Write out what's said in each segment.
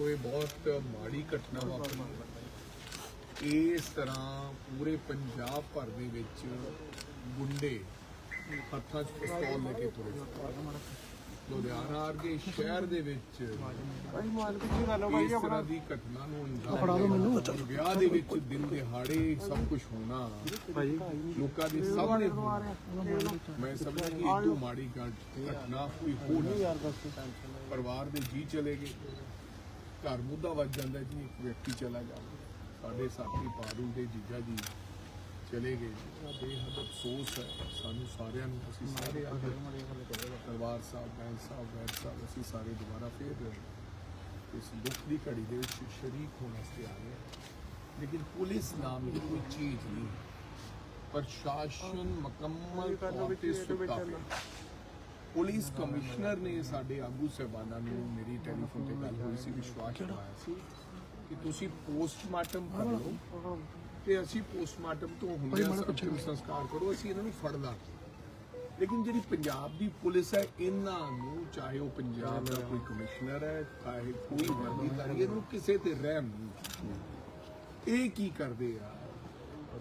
ਇਹ ਬਹੁਤ ਮਾੜੀ ਘਟਨਾ ਵਾਪਰੀ ਇਸ ਤਰ੍ਹਾਂ ਪੂਰੇ ਪੰਜਾਬ ਭਰ ਦੇ ਵਿੱਚ ਗੁੰਡੇ ਹੱਥਾਂ 'ਚ ਪਿਸਤੌਲ ਲੈ ਕੇ ਤੁਰੇ ਲੁਧਿਆਣਾ ਵਰਗੇ ਸ਼ਹਿਰ ਦੇ ਵਿੱਚ ਇਸ ਤਰ੍ਹਾਂ ਦੀ ਘਟਨਾ ਨੂੰ ਵਿਆਹ ਦੇ ਵਿੱਚ ਦਿਨ ਦਿਹਾੜੇ ਸਭ ਕੁਝ ਹੋਣਾ ਭਾਈ। ਲੋਕਾਂ ਦੇ ਸਾਹਮਣੇ। ਮੈਂ ਸਮਝਦਾ ਕਿ ਇਹ ਤੋਂ ਮਾੜੀ ਗੱਲ ਘਟਨਾ ਕੋਈ ਹੋ ਪਰਿਵਾਰ ਦੇ ਜੀ ਚਲੇ ਗਏ। ਘਰ ਮੁੱਦਾ ਵੱਜ ਜਾਂਦਾ ਜੀ, ਇੱਕ ਵਿਅਕਤੀ ਚਲਾ ਜਾਵੇ ਸਾਡੇ ਸਾਥੀ ਪਾਰੂ ਦੇ ਜੀਜਾ ਜੀ ਚਲੇ ਗਏ। ਜੀ ਬੇਹੱਦ ਅਫਸੋਸ ਹੈ, ਸਾਨੂੰ ਸਾਰਿਆਂ ਨੂੰ, ਅਸੀਂ ਸਾਰੇ ਅੱਜ ਸਾਹਿਬ, ਬੈਂਸ ਸਾਹਿਬ ਵੈਦ ਸਾਹਿਬ, ਅਸੀਂ ਸਾਰੇ ਦੁਬਾਰਾ ਫੇਰ ਇਸ ਦੁੱਖ ਦੀ ਘੜੀ ਦੇ ਵਿੱਚ ਸ਼ਰੀਕ ਹੋਣ ਵਾਸਤੇ ਆ ਗਏ ਲੇਕਿਨ ਪੁਲਿਸ ਨਾਮ ਦੀ ਕੋਈ ਚੀਜ਼ ਨਹੀਂ ਪ੍ਰਸ਼ਾਸਨ ਮੁਕੰਮਲ ਤੌਰ ਤੇ ਸੁੱਤਾ ਪਿਆ। ਪੁਲਿਸ ਕਮਿਸ਼ਨਰ ਨੇ ਸਾਡੇ ਆਗੂ ਸਹਿਬਾਨਾਂ ਨੂੰ ਮੇਰੀ ਟੈਲੀਫੋਨ ਤੇ ਗੱਲ ਹੋਈ ਸੀ ਵਿਸ਼ਵਾਸ ਦਿਵਾਇਆ ਸੀ ਕਿ ਤੁਸੀਂ ਪੋਸਟਮਾਰਟਮ ਕਰ ਲਓ ਤੇ ਅਸੀਂ ਪੋਸਟਮਾਰਟਮ ਤੋਂ ਹੁੰਦੇ ਅੰਤਿਮ ਸੰਸਕਾਰ ਕਰੋ ਅਸੀਂ ਇਹਨਾਂ ਨੂੰ ਫੜ ਲਾਂਗੇ ਲੇਕਿਨ ਜਿਹੜੀ ਪੰਜਾਬ ਦੀ ਪੁਲਿਸ ਹੈ ਇਹਨਾਂ ਨੂੰ ਚਾਹੇ ਉਹ ਪੰਜਾਬ ਦਾ ਕੋਈ ਕਮਿਸ਼ਨਰ ਹੈ ਚਾਹੇ ਕੋਈ ਵਰਦੀਦਾਰੀ ਇਹਨੂੰ ਕਿਸੇ ਤੇ ਰਹਿਮ ਨਹੀਂ ਇਹ ਕੀ ਕਰਦੇ ਆ?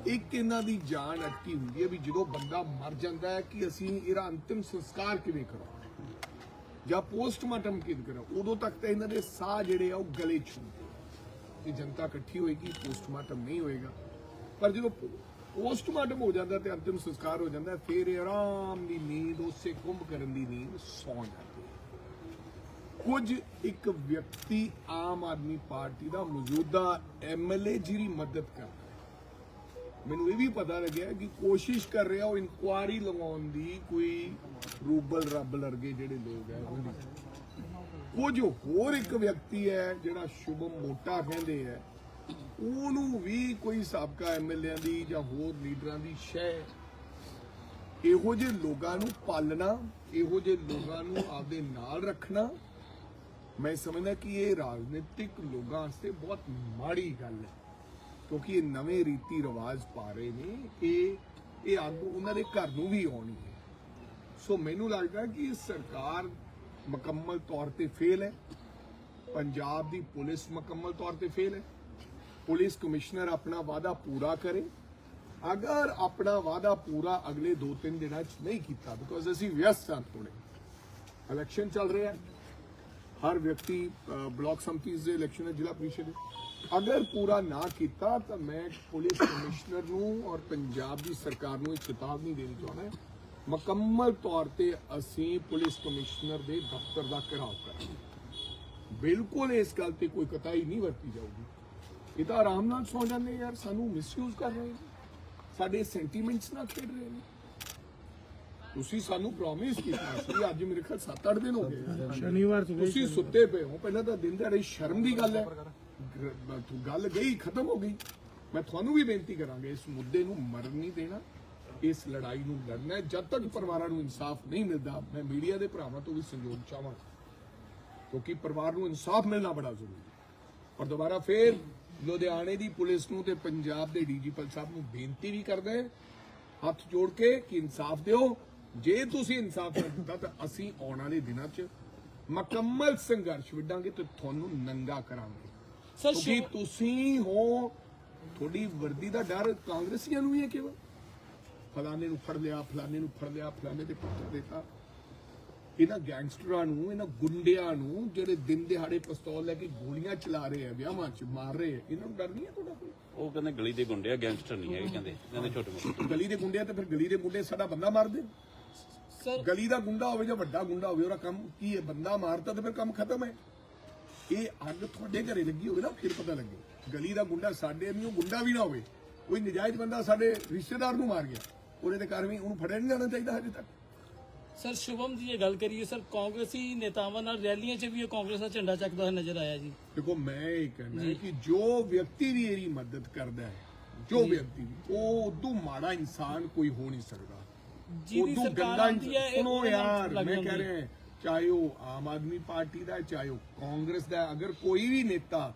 ਇੱਕ ਇਹਨਾਂ ਦੀ ਜਾਨ ਅਟਕੀ ਹੁੰਦੀ ਹੈ ਵੀ ਜਦੋਂ ਬੰਦਾ ਮਰ ਜਾਂਦਾ ਹੈ ਕਿ ਅਸੀਂ ਇਹਦਾ ਅੰਤਿਮ ਸੰਸਕਾਰ ਕਿਵੇਂ ਕਰਾਂਗੇ ਜਾਂ ਪੋਸਟਮਾਰਟਮ ਕਿਵੇਂ ਕਰਾਂ ਉਦੋਂ ਤੱਕ ਤਾਂ ਇਹਨਾਂ ਦੇ ਸਾਹ ਜਿਹੜੇ ਆ ਉਹ ਗਲੇ 'ਚ ਹੁੰਦੇ ਆ। ਜਨਤਾ ਇਕੱਠੀ ਹੋਏਗੀ, ਪੋਸਟਮਾਰਟਮ ਨਹੀਂ ਹੋਏਗਾ ਪਰ ਜਦੋਂ ਪੋਸਟਮਾਰਟਮ ਹੋ ਜਾਂਦਾ ਤੇ ਅੰਤਿਮ ਸੰਸਕਾਰ ਹੋ ਜਾਂਦਾ, ਫਿਰ ਇਹ ਆਰਾਮ ਦੀ ਨੀਂਦ, ਉਸੇ ਕੁੰਭ ਕਰਨ ਦੀ ਨੀਂਦ ਸੌਂ ਜਾਂਦੀ ਆ। ਕੁਝ ਇੱਕ ਵਿਅਕਤੀ ਆਮ ਆਦਮੀ ਪਾਰਟੀ ਦਾ ਮੌਜੂਦਾ ਐਮਐਲਏ ਜਿਹਦੀ ਮਦਦ ਕਰਦਾ ਮੈਨੂੰ ਇਹ ਵੀ ਪਤਾ ਲੱਗਿਆ ਕਿ ਕੋਸ਼ਿਸ਼ ਕਰ ਰਿਹਾ ਉਹ ਇਨਕੁਆਰੀ ਲਗਾਉਣ ਦੀ ਕੋਈ ਰੂਬਲ ਰੱਬਲ ਵਰਗੇ ਜਿਹੜੇ ਲੋਕ ਹੈ ਉਹਦੀ ਕੁਝ ਹੋਰ ਇੱਕ ਵਿਅਕਤੀ ਹੈ ਜਿਹੜਾ ਸ਼ੁਭਮ ਮੋਟਾ ਕਹਿੰਦੇ ਹੈ ਉਹਨੂੰ ਵੀ ਕੋਈ ਸਾਬਕਾ ਐਮਐਲਏ ਦੀ ਜਾਂ ਹੋਰ ਲੀਡਰਾਂ ਦੀ ਸ਼ੈ। ਇਹੋ ਜਿਹੇ ਲੋਕਾਂ ਨੂੰ ਪਾਲਣਾ, ਇਹੋ ਜਿਹੇ ਲੋਕਾਂ ਨੂੰ ਆਪਦੇ ਨਾਲ ਰੱਖਣਾ। ਮੈਂ ਸਮਝਦਾ ਕਿ ਇਹ ਰਾਜਨੀਤਿਕ ਲੋਕਾਂ ਵਾਸਤੇ ਬਹੁਤ ਮਾੜੀ ਗੱਲ ਹੈ। ਕਿਉਂਕਿ ਇਹ ਨਵੇਂ ਰੀਤੀ ਰਿਵਾਜ ਪਾ ਰਹੇ ਨੇ ਇਹ ਇਹ ਅੱਗ ਉਹਨਾਂ ਦੇ ਘਰ ਨੂੰ ਵੀ ਆਉਣੀ ਹੈ। ਸੋ ਮੈਨੂੰ ਲੱਗਦਾ ਕਿ ਇਹ ਸਰਕਾਰ ਮੁਕੰਮਲ ਤੌਰ ਤੇ ਫੇਲ ਹੈ। ਪੰਜਾਬ ਦੀ ਪੁਲਿਸ ਮੁਕੰਮਲ ਤੌਰ ਤੇ ਫੇਲ ਹੈ। ਪੁਲਿਸ ਕਮਿਸ਼ਨਰ ਆਪਣਾ ਵਾਅਦਾ ਪੂਰਾ ਕਰੇ। ਅਗਰ ਆਪਣਾ ਵਾਅਦਾ ਪੂਰਾ ਅਗਲੇ 2-3 ਦਿਨਾਂ 'ਚ ਨਹੀਂ ਕੀਤਾ ਬਿਕੋਜ਼ ਅਸੀਂ ਵਿਅਸਤ ਹਾਂ ਥੋੜੇ ਇਲੈਕਸ਼ਨ ਚੱਲ ਰਿਹਾ ਹਰ ਵਿਅਕਤੀ ਅ, ਬਲਾਕ ਸੰਮਤੀਜ਼ ਦੇ ਇਲੈਕਸ਼ਨ ਹੈ ਜ਼ਿਲ੍ਹਾ ਪ੍ਰੀਸ਼ਦ ਦੇ ਅਗਰ ਪੂਰਾ ਨਾ ਕੀਤਾ ਤਾਂ ਮੈਂ ਪੁਲਿਸ ਕਮਿਸ਼ਨਰ ਨੂੰ ਔਰ ਪੰਜਾਬ ਦੀ ਸਰਕਾਰ ਨੂੰ ਇੱਕ ਚੇਤਾਵਨੀ ਦੇਣੀ ਚਾਹੁੰਦਾ ਮੁਕੰਮਲ ਤੌਰ ਤੇ ਅਸੀਂ ਪੁਲਿਸ ਕਮਿਸ਼ਨਰ ਦੇ ਦਫ਼ਤਰ ਦਾ ਘਿਰਾਓ ਕਰਾਂਗੇ। ਬਿਲਕੁਲ ਇਸ ਗੱਲ ਤੇ ਕੋਈ ਕਤਾਈ ਨਹੀਂ ਵਰਤੀ ਜਾਊਗੀ। ਇਹ ਤਾਂ ਆਰਾਮ ਨਾਲ ਸੌ ਜਾਂਦੇ ਯਾਰ ਸਾਨੂੰ ਮਿਸਯੂਜ਼ ਕਰ ਰਹੇ ਨੇ। ਸਾਡੇ ਸੈਂਟੀਮੈਂਟਸ ਨਾਲ ਖੇਡ ਰਹੇ ਨੇ। ਤੁਸੀਂ ਸਾਨੂੰ ਪ੍ਰੋਮਿਸ ਕੀਤਾ ਸੀ ਅੱਜ ਮੇਰੇ ਖਿਆਲ 7-8 ਦਿਨ ਹੋ ਗਏ। ਸ਼ਨੀਵਾਰ ਤੁਸੀਂ ਸੁੱਤੇ ਪਏ ਹੋ। ਪਹਿਲਾਂ ਤਾਂ ਦਿਨ ਦਿਹਾੜੇ ਸ਼ਰਮ ਦੀ ਗੱਲ ਹੈ। ਗੱਲ ਗਈ, ਖਤਮ ਹੋ ਗਈ। ਮੈਂ ਤੁਹਾਨੂੰ ਵੀ ਬੇਨਤੀ ਕਰਾਂਗੇ, ਇਸ ਮੁੱਦੇ ਨੂੰ ਮਰਨ ਨਹੀਂ ਦੇਣਾ। ਇਸ ਲੜਾਈ ਨੂੰ ਲੜਨਾ ਹੈ। ਜਦ ਤੱਕ ਪਰਿਵਾਰਾਂ ਨੂੰ ਇਨਸਾਫ ਨਹੀਂ ਮਿਲਦਾ, ਮੈਂ ਮੀਡੀਆ ਦੇ ਭਰਾਵਾਂ ਤੋਂ ਵੀ ਸੰਯੋਗ ਚਾਹਾਂ ਕਿਉਂਕਿ ਪਰਿਵਾਰ ਨੂੰ ਇਨਸਾਫ ਮਿਲਣਾ ਬੜਾ ਜ਼ਰੂਰੀ ਹੈ। ਔਰ ਦੁਬਾਰਾ ਫੇਰ ਲੁਧਿਆਣੇ ਦੀ ਪੁਲਿਸ ਨੂੰ ਤੇ ਪੰਜਾਬ ਦੇ ਡੀਜੀਪੀ ਸਾਹਿਬ ਨੂੰ ਬੇਨਤੀ ਵੀ ਕਰਦਾ ਹੱਥ ਜੋੜ ਕੇ ਕਿ ਇਨਸਾਫ ਦਿਓ। ਜੇ ਤੁਸੀਂ ਇਨਸਾਫ ਨਹੀਂ ਦਿੱਤਾ, ਤਾਂ ਅਸੀਂ ਆਉਣ ਵਾਲੇ ਦਿਨਾਂ 'ਚ ਮੁਕੰਮਲ ਸੰਘਰਸ਼ ਵਿੱਢਾਂਗੇ ਤੇ ਤੁਹਾਨੂੰ ਨੰਗਾ ਕਰਾਂਗੇ। ਸਰ ਕਿਉਂਕਿ ਤੁਸੀਂ ਹੋ ਤੁਹਾਡੀ ਵਰਦੀ ਦਾ ਡਰ ਕਾਂਗਰਸੀਆਂ ਨੂੰ ਹੀ ਹੈ ਕਿਵੇਂ ਫਲਾਣੇ ਨੂੰ ਫੜ ਲਿਆ ਫਲਾਣੇ ਨੂੰ ਫੜ ਲਿਆ ਫਲਾਣੇ ਤੇ ਪੱਥਰ ਦਿੱਤਾ ਇਹਨਾਂ ਗੈਂਗਸਟਰਾਂ ਨੂੰ ਇਹਨਾਂ ਗੁੰਡਿਆਂ ਨੂੰ ਜਿਹੜੇ ਦਿਨ ਦਿਹਾੜੇ ਪਿਸਤੌਲ ਲੈ ਕੇ ਗੋਲੀਆਂ ਚਲਾ ਰਹੇ ਆ ਵਿਆਹਾਂ 'ਚ ਮਾਰ ਰਹੇ ਆ ਇਹਨਾਂ ਨੂੰ ਡਰ ਨਹੀਂ ਹੈ ਤੁਹਾਡਾ ਕੋਈ? ਉਹ ਕਹਿੰਦੇ ਗਲੀ ਦੇ ਗੁੰਡੇ ਆ ਗੈਂਗਸਟਰ ਨਹੀਂ ਹੈਗੇ ਕਹਿੰਦੇ ਕਹਿੰਦੇ ਛੋਟੇ ਮੋਟੇ। ਗਲੀ ਦੇ ਗੁੰਡੇ ਆ ਤੇ ਫਿਰ ਗਲੀ ਦੇ ਮੁੰਡੇ ਸਾਡਾ ਬੰਦਾ ਮਾਰਦੇ ਸਰ ਗਲੀ ਦਾ ਗੁੰਡਾ ਹੋਵੇ ਜਾਂ ਵੱਡਾ ਗੁੰਡਾ ਹੋਵੇ ਉਹਦਾ ਕੰਮ ਕੀ ਹੈ? ਬੰਦਾ ਮਾਰਤਾ ਤੇ ਫਿਰ ਕੰਮ ਖਤਮ ਹੈ। ਇਹ ਅੱਗ ਤੁਹਾਡੇ ਘਰੇ ਲੱਗੀ ਹੋਵੇ ਨਾ ਫਿਰ ਪਤਾ ਲੱਗੇ। ਗਲੀ ਦਾ ਗੁੰਡਾ ਸਾਡੇ ਨਹੀਂ ਉਹ ਗੁੰਡਾ ਵੀ ਨਾ ਹੋਵੇ। ਕੋਈ ਨਜਾਇਜ਼ ਬੰਦਾ ਸਾਡੇ ਰਿਸ਼ਤੇਦਾਰ ਨੂੰ ਮਾਰ ਗਿਆ। ਉਹਦੇ ਤੇ ਕਾਰਵਾਈ ਉਹਨੂੰ ਫੜਿਆ ਨਹੀਂ ਜਾਣਾ ਚਾਹੀਦਾ ਹਜੇ ਤੱਕ। ਸਰ ਸ਼ੁਭਮ ਜੇ ਗੱਲ ਕਰੀਏ ਸਰ ਕਾਂਗਰਸੀ ਨੇਤਾਵਾਂ ਨਾਲ ਰੈਲੀਆਂ 'ਚ ਵੀ ਇਹ ਕਾਂਗਰਸ ਦਾ ਝੰਡਾ ਚੱਕਦਾ ਹੋਇਆ ਨਜ਼ਰ ਆਇਆ ਜੀ। ਦੇਖੋ ਮੈਂ ਇਹ ਕਹਿਣਾ ਹੈ ਕਿ ਜੋ ਵਿਅਕਤੀ ਵੀ ਇਹਦੀ ਮਦਦ ਕਰਦਾ ਹੈ ਜੋ ਵਿਅਕਤੀ ਵੀ ਉਹ ਉਦੋਂ ਮਾੜਾ ਇਨਸਾਨ ਕੋਈ ਹੋ ਨਹੀਂ ਸਕਦਾ। ਜਿਹਦੀ ਸਰਕਾਰ ਆਉਂਦੀ ਹੈ, ਇਹ ਨਾਲ ਯਾਰ ਮੈਂ ਕਹਿ। ਰਿਹਾ ਚਾਹੇ ਉਹ ਆਮ ਆਦਮੀ ਪਾਰਟੀ ਦਾ ਚਾਹੇ ਉਹ ਕਾਂਗਰਸ ਦਾ ਅਗਰ ਕੋਈ ਵੀ ਨੇਤਾ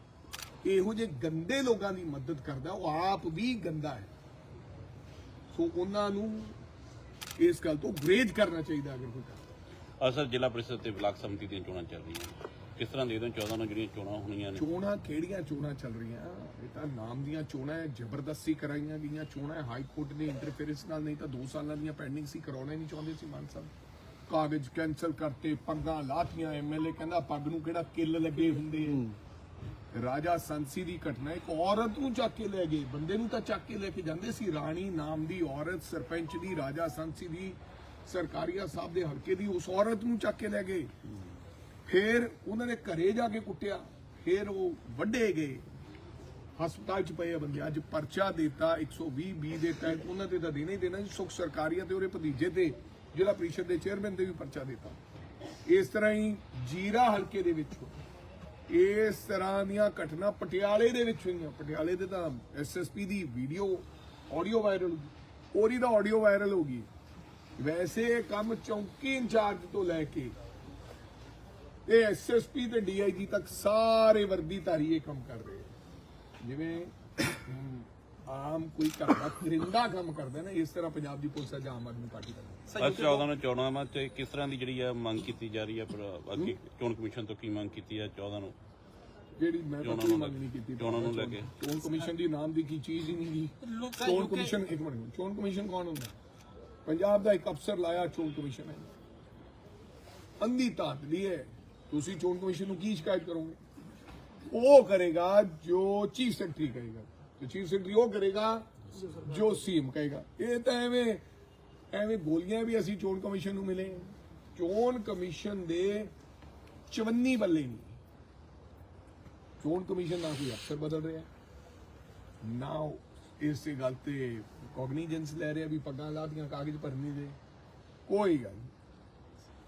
ਇਹੋ ਜਿਹੇ ਗੰਦੇ ਲੋਕਾਂ ਦੀ ਮਦਦ ਕਰਦਾ ਉਹ ਆਪ ਵੀ ਗੰਦਾ ਹੈ। ਸੋ ਉਹਨਾਂ ਨੂੰ ਇਸ ਗੱਲ ਤੋਂ ਗਰੇਜ ਕਰਨਾ ਚਾਹੀਦਾ ਅਗਰ ਕੋਈ ਕਰਦਾ ਅਸਰ ਜ਼ਿਲ੍ਹਾ ਪ੍ਰੀਸ਼ਦ ਤੇ ਬਲਾਕ ਸੰਮਤੀ ਦੀਆਂ ਚੋਣਾਂ ਚੱਲ ਰਹੀਆਂ ਕਿਸ ਤਰ੍ਹਾਂ ਦੇ ਦੋ 14 ਨੂੰ ਜਿਹੜੀਆਂ ਚੋਣਾਂ ਹੋਣੀਆਂ ਨੇ? ਚੋਣਾਂ ਕਿਹੜੀਆਂ ਚੋਣਾਂ ਚੱਲ ਰਹੀਆਂ? ਇਹ ਤਾਂ ਨਾਮ ਦੀਆਂ ਚੋਣਾਂ ਹੈ ਜ਼ਬਰਦਸਤੀ ਕਰਾਈਆਂ ਗਈਆਂ ਚੋਣਾਂ ਹਾਈ ਕੋਰਟ ਨੇ ਇੰਟਰਫੇਰੈਂਸ ਨਾਲ ਨਹੀਂ ਤਾਂ 2 ਸਾਲਾਂ ਦੀਆਂ ਪੈਂਡਿੰਗ ਸੀ ਕਰਾਉਣਾ ਹੀ ਨਹੀਂ ਚਾਹੁੰਦੇ ਸੀ ਮਾਨ ਸਾਹਿਬ। ਕਾਗਜ਼ ਕੈਨਸਲ ਕਰਤੇ ਪੱਗਾਂ ਲਾਤੀਆਂ। ਐਮਐਲਏ ਕਹਿੰਦਾ, ਪੱਗ ਨੂੰ ਕਿਹੜਾ ਕਿੱਲ ਲੱਗੇ ਹੁੰਦੇ ਰਾਜਾ ਸੰਸੀ ਦੀ ਘਟਨਾ, ਇੱਕ ਔਰਤ ਨੂੰ ਚੱਕ ਕੇ ਲੈ ਗਏ। ਬੰਦੇ ਨੂੰ ਤਾਂ ਚੱਕ ਕੇ ਲੈ ਕੇ ਜਾਂਦੇ ਸੀ। ਰਾਣੀ ਨਾਮ ਦੀ ਔਰਤ, ਸਰਪੰਚ ਦੀ, ਰਾਜਾ ਸੰਸੀ ਦੀ, ਸਰਕਾਰੀਆ ਸਾਹਿਬ ਦੇ ਹਲਕੇ ਦੀ, ਉਸ ਔਰਤ ਨੂੰ ਚੱਕ ਕੇ ਲੈ ਗਏ। ਫਿਰ ਉਹਨਾਂ ਨੇ ਘਰੇ ਜਾ ਕੇ ਕੁੱਟਿਆ। ਫਿਰ ਉਹ ਵੱਡੇ ਗਏ। ਹਸਪਤਾਲ ਚ ਪਏ ਬੰਦੇ। ਅੱਜ ਪਰਚਾ ਦਿੱਤਾ 120 ਬੀ ਦੇ ਤਹਿਤ। ਉਹਨਾਂ ਤੇ ਤਾਂ ਦੇਣਾ ਹੀ ਦੇਣਾ ਸੁਖ ਸਰਕਾਰੀਆ ਤੇ ਉਹਦੇ ਭਤੀਜੇ ਤੇ ਜ਼ਿਲ੍ਹਾ ਪ੍ਰੀਸ਼ਦ ਦੇ ਚੇਅਰਮੈਨ ਤੇ ਵੀ ਪਰਚਾ ਦਿੱਤਾ। ਇਸ ਤਰ੍ਹਾਂ ਹੀ ਜੀਰਾ ਹਲਕੇ ਦੇ ਵਿੱਚ ਇਸ ਤਰ੍ਹਾਂ ਦੀਆਂ ਘਟਨਾ ਪਟਿਆਲੇ ਦੇ ਵਿੱਚ ਹੋਈਆਂ। ਪਟਿਆਲੇ ਦੇ ਤਾਂ ਐਸਐਸਪੀ ਦੀ ਵੀਡੀਓ ਆਡੀਓ ਵਾਇਰਲ ਹੋ ਗਈ। ਆਡੀਓ ਵਾਇਰਲ ਹੋ ਗਈ। ਵੈਸੇ ਇਹ ਕੰਮ ਚੌਂਕੀ ਇੰਚਾਰਜ ਤੋਂ ਲੈ ਕੇ ਇਹ ਐਸਐਸਪੀ ਤੇ ਡੀਆਈਜੀ ਤੱਕ ਸਾਰੇ ਵਰਦੀਧਾਰੀ ਇਹ ਕੰਮ ਕਰ ਰਹੇ ਆ। ਜਿਵੇਂ ਆਮ ਕੋਈ ਘਰ ਦਾ ਕਰਿੰਦਾ ਕੰਮ ਕਰਦਾ ਨਾ ਇਸ ਤਰ੍ਹਾਂ ਪੰਜਾਬ ਦੀ ਪੁਲਿਸ ਅੱਜ ਆਮ ਆਦਮੀ ਪਾਰਟੀ ਕਰਦੀ ਅੱਜ 14 ਨੂੰ ਚੋਣਾਂ ਤੇ ਕਿਸ ਤਰ੍ਹਾਂ ਦੀ ਜਿਹੜੀ ਆ ਮੰਗ ਕੀਤੀ ਜਾ ਰਹੀ ਹੈ ਪਰ ਅੱਗੇ ਚੋਣ ਕਮਿਸ਼ਨ ਤੋਂ ਕੀ ਮੰਗ ਕੀਤੀ ਹੈ 14 ਨੂੰ? ਜਿਹੜੀ ਮੈਂ ਤਾਂ ਕੋਈ ਮੰਗ ਨਹੀਂ ਕੀਤੀ। ਚੋਣਾਂ ਨੂੰ ਲੈ ਕੇ। ਚੋਣ ਕਮਿਸ਼ਨ ਦੀ ਨਾਮ ਦੀ ਕੀ ਚੀਜ਼ ਹੀ ਨਹੀਂ ਗੀ ਚੋਣ ਕਮਿਸ਼ਨ ਇੱਕ ਮਿੰਟ ਚੋਣ ਕਮਿਸ਼ਨ ਕੌਣ ਹੁੰਦਾ? ਪੰਜਾਬ ਦਾ ਇੱਕ ਅਫਸਰ ਲਾਇਆ ਚੋਣ ਕਮਿਸ਼ਨ ਹੈ ਅੰਧੀ ਧਾਤ ਦੀ ਹੈ। ਤੁਸੀਂ ਚੋਣ ਕਮਿਸ਼ਨ ਨੂੰ ਕੀ ਸ਼ਿਕਾਇਤ ਕਰੋਗੇ? ਉਹ ਕਰੇਗਾ ਜੋ ਚੀਫ ਸੈਕਟਰੀ ਕਹੇਗਾ ਤੇ ਚੀਫ ਸੈਕਟਰੀ ਉਹ ਕਰੇਗਾ ਜੋ ਸੀਮ ਕਹੇਗਾ। ਇਹ ਤਾਂ ਐਵੇਂ ਐਵੇਂ ਗੋਲੀਆਂ ਵੀ ਅਸੀਂ ਚੋਣ ਕਮਿਸ਼ਨ ਨੂੰ ਮਿਲੇ। ਚੋਣ ਕਮਿਸ਼ਨ ਦੇ 54 ਬੱਲੇ ਨਹੀਂ। ਚੋਣ ਕਮਿਸ਼ਨ ਨਾ ਕੋਈ ਅਫਸਰ ਬਦਲ ਰਿਹਾ। ਨਾ ਇਸ ਗੱਲ ਤੇ ਕੋਗਨੀਜੈਂਸ ਲੈ ਰਿਹਾ ਵੀ ਪੱਗਾਂ ਲਾਦੀਆਂ ਕਾਗਜ਼ ਭਰਨੀ ਦੇ। ਕੋਈ ਗੱਲ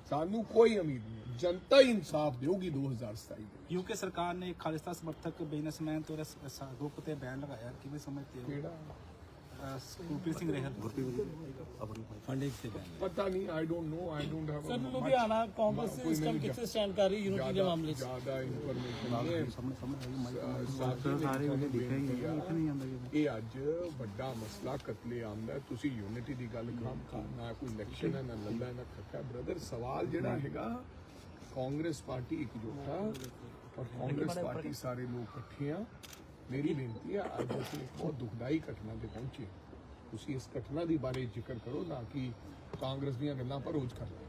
ਸਾਨੂੰ ਕੋਈ ਉਮੀਦ ਨਹੀਂ ਜਨਤਾ ਹੀ ਇਨਸਾਫ ਦੇਊਗੀ 2027 ਦੇ ਯੂਕੇ ਸਰਕਾਰ ਨੇ ਖਾਲਿਸਤਾ ਸਮਰਥਕ ਬਿਜ਼ਨਸਮੈਨ ਤੇ ਉਹਦੇ ਸ- ਸ- ਗਰੁੱਪ ਤੇ ਬੈਨ ਲਗਾਇਆ। ਕਿਵੇਂ ਸਮਝਦੇ ਹੋ? ਕਿਹੜਾ? ਅਹ, ਗੁਰਪ੍ਰੀਤ ਸਿੰਘ ਰੇਹਰ ਪਤਾ ਨਹੀਂ I don't know I don't have sir Ludhiana Congress ਇਸ ਟਾਈਮ ਕਿੱਥੇ ਸਟੈਂਡ ਕਰ ਰਹੀ ਯੂਨਿਟੀ ਦੇ ਮਾਮਲੇ 'ਚ? ਜ਼ਿਆਦਾ ਇਨਫੋਰਮੇਸ਼ਨ ਸਾਹਮਣੇ ਸਾਹਮਣੇ ਸਾਰੇ ਵੇਲੇ ਦੇਖਿਆ ਹੀ ਨਹੀਂ ਆਉਂਦਾ ਇਹ ਅੱਜ ਵੱਡਾ ਮਸਲਾ ਕਤਲੇਆਮ ਦਾ। ਤੁਸੀਂ ਯੂਨਿਟੀ ਦੀ ਗੱਲ ਖਾਮ ਖਾ ਨਾ ਕੋਈ ਇਲੈਕਸ਼ਨ ਹੈ ਨਾ ਲੱਲਾ ਨਾ ਖੱਕਾ ਬ੍ਰਦਰ ਸਵਾਲ ਜਿਹੜਾ ਹੈਗਾ ਕਾਂਗਰਸ ਪਾਰਟੀ ਇਕਜੁੱਟ ਆ ਔਰ ਕਾਂਗਰਸ ਪਾਰਟੀ ਸਾਰੇ ਲੋਕ ਇਕੱਠੇ ਆ। ਮੇਰੀ ਬੇਨਤੀ ਹੈ ਅੱਜ ਅਸੀਂ ਇੱਕ ਬਹੁਤ ਦੁਖਦਾਈ ਘਟਨਾ ਤੇ ਪਹੁੰਚੇ। ਤੁਸੀਂ ਇਸ ਘਟਨਾ ਦੀ ਬਾਰੇ ਜ਼ਿਕਰ ਕਰੋ ਨਾ ਕਿ ਕਾਂਗਰਸ ਦੀਆਂ ਗੱਲਾਂ ਪਰ ਰੋਜ਼ ਕਰ ਲਓ